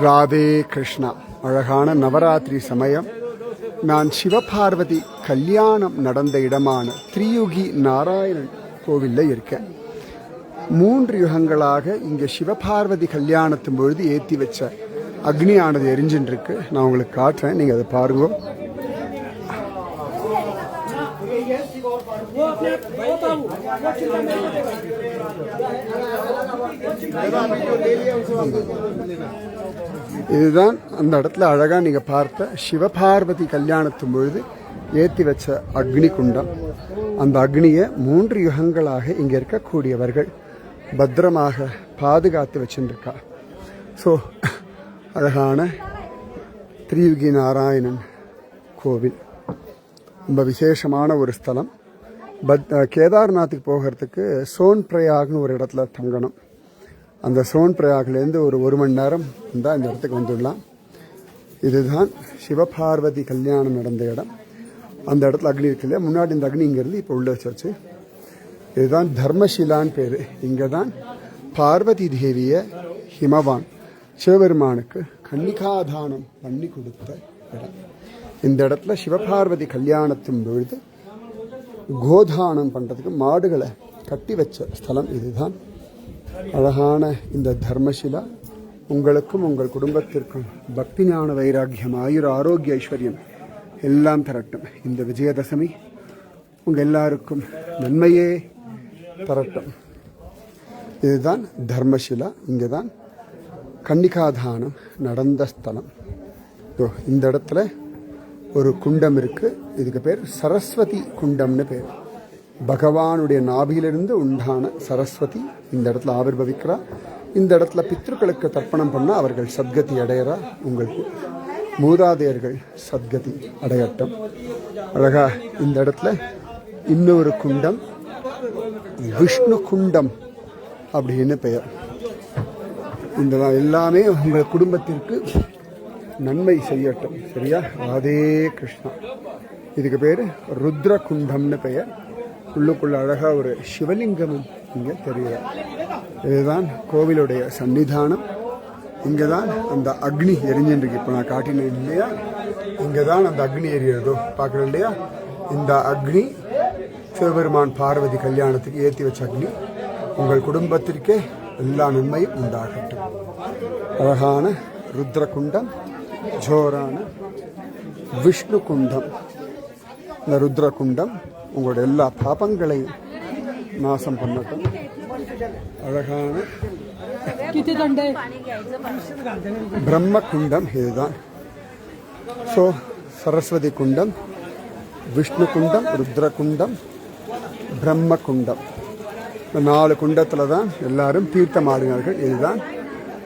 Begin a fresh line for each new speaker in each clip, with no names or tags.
ராதே கிருஷ்ணா. அழகான நவராத்திரி சமயம். நான் சிவபார்வதி கல்யாணம் நடந்த இடமான திரியுகி நாராயணன் கோவிலில் இருக்கேன். மூன்று யுகங்களாக இங்கே சிவபார்வதி கல்யாணத்தின் பொழுது ஏற்றி வச்ச அக்னியானது எரிஞ்சின்னு இருக்கு நான் உங்களுக்கு காட்டுறேன். நீங்கள் அதை பாருங்கள் இதுதான் அந்த இடத்துல அழகா நீங்க பார்த்த சிவபார்வதி கல்யாணத்தும் பொழுது ஏத்தி வச்ச அக்னி குண்டம். அந்த அக்னியை மூன்று யுகங்களாக இங்க இருக்கக்கூடியவர்கள் பத்திரமாக பாதுகாத்து வச்சுருக்கா ஸோ அழகான திரியுகி நாராயணன் கோவில். ரொம்ப விசேஷமான ஒரு ஸ்தலம். பத் கேதார்நாத்துக்கு போகிறதுக்கு சோன் பிரயாக்னு ஒரு இடத்துல தங்கணும். அந்த சோன் பிரயாக்லேருந்து ஒரு ஒரு மணி நேரம் இருந்தால் இந்த இடத்துக்கு வந்துடலாம். இதுதான் சிவபார்வதி கல்யாணம் நடந்த இடம். அந்த இடத்துல அக்னி இருக்கு இல்லையா? முன்னாடி இந்த அக்னி இங்கேருந்து இப்போ உள்ள வச்சாச்சு. இதுதான் தர்மஷிலான்னு பேர். இங்கே தான் பார்வதி தேவியை ஹிமவான் சிவபெருமானுக்கு கன்னிகாதானம் பண்ணி கொடுத்த இடம். இந்த இடத்துல சிவபார்வதி கல்யாணத்தின் பொழுது கோதானம் பண்ணுறதுக்கு மாடுகளை கட்டி வச்ச ஸ்தலம் இதுதான். அழகான இந்த தர்மசிலா உங்களுக்கும் உங்கள் குடும்பத்திற்கும் பக்தி ஞான வைராக்கியம் ஆயுர் ஆரோக்கிய ஐஸ்வர்யம் எல்லாம் தரட்டும். இந்த விஜயதசமி உங்கள் எல்லாருக்கும் நன்மையே தரட்டும். இதுதான் தர்மசிலா இங்கே தான் கன்னிகாதானம் நடந்த ஸ்தலம். இந்த இடத்துல ஒரு குண்டம் இருக்குது இதுக்கு பேர் சரஸ்வதி குண்டம்னு பேர். பகவானுடைய நாபியிலிருந்து உண்டான சரஸ்வதி இந்த இடத்துல ஆவிர்வவிக்கிறா இந்த இடத்துல பித்ருக்களுக்கு தர்ப்பணம் பண்ணால் அவர்கள் சத்கதி அடையிறா. உங்களுக்கு மூதாதையர்கள் சத்கதி அடையட்டும். அழகா இந்த இடத்துல இன்னொரு குண்டம் விஷ்ணு குண்டம் அப்படின்னு பெயர். இந்த எல்லாமே உங்கள் குடும்பத்திற்கு நன்மை செய்யட்டும் சரியா? ராதே கிருஷ்ணா. இதுக்கு பேர் ருத்ர குண்டம்னு பெயர். உள்ளுக்குள்ள அழகாக ஒரு சிவலிங்கமும் இங்கே தெரிகிறார் இதுதான் கோவிலுடைய சன்னிதானம். இங்கே தான் அந்த அக்னி எரிஞ்சுருக்கு இப்போ நான் காட்டினேன் இல்லையா? இங்கே தான் அந்த அக்னி எரியறதோ பார்க்குறோம் இல்லையா? இந்த அக்னி சிவபெருமான் பார்வதி கல்யாணத்துக்கு ஏற்றி வச்ச அக்னி. உங்கள் குடும்பத்திற்கே எல்லா நன்மையும் உண்டாகட்டும். அழகான ருத்ரகுண்டம். ஜோரான விஷ்ணு குண்டம் இந்த ருத்ர குண்டம் உங்களோட எல்லா பாபங்களையும் நாசம் பண்ணட்டும். அழகான பிரம்ம குண்டம் இதுதான். ஸோ சரஸ்வதி குண்டம் விஷ்ணு குண்டம் ருத்ர குண்டம் பிரம்ம குண்டம் இந்த நாலு குண்டத்தில் தான் எல்லாரும் தீர்த்தமாடினார்கள். இதுதான்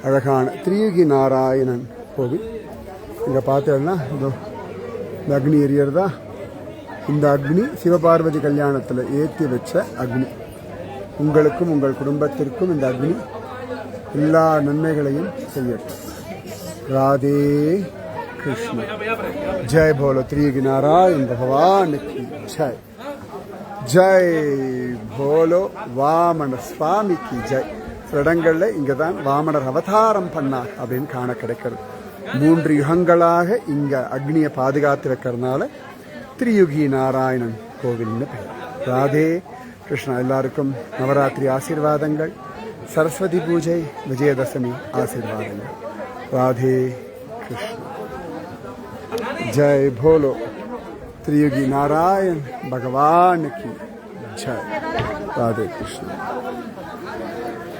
அழகான திரியுகி நாராயணன் கோவில். இங்கே பார்த்தேன்னா இதோ இந்த அக்னி எரியறதா? இந்த அக்னி சிவபார்வதி கல்யாணத்தில் ஏற்றி வச்ச அக்னி. உங்களுக்கும் உங்கள் குடும்பத்திற்கும் இந்த அக்னி எல்லா நன்மைகளையும் செய்யட்டும். ராதே கிருஷ்ண. ஜெய் போலோ திரியகினாராயண் பகவான் ஜெய். ஜெய் போலோ வாமன சுவாமிக்கு ஜெய். சில இங்கே தான் வாமனர் அவதாரம் பண்ணார் அப்படின்னு காண கிடைக்கிறது. மூன்று யுகங்களாக இங்க அக்னியை பாதுகாத்து வைக்கிறதுனால திரியுகி நாராயணன் கோவில்னு பெயர் ராதே கிருஷ்ணா எல்லாருக்கும் நவராத்திரி ஆசீர்வாதங்கள் சரஸ்வதி பூஜை விஜயதசமி ஆசீர்வாதங்கள் ராதே கிருஷ்ணா जय भोलो त्रियुगी नारायण भगवान की जय राधे कृष्ण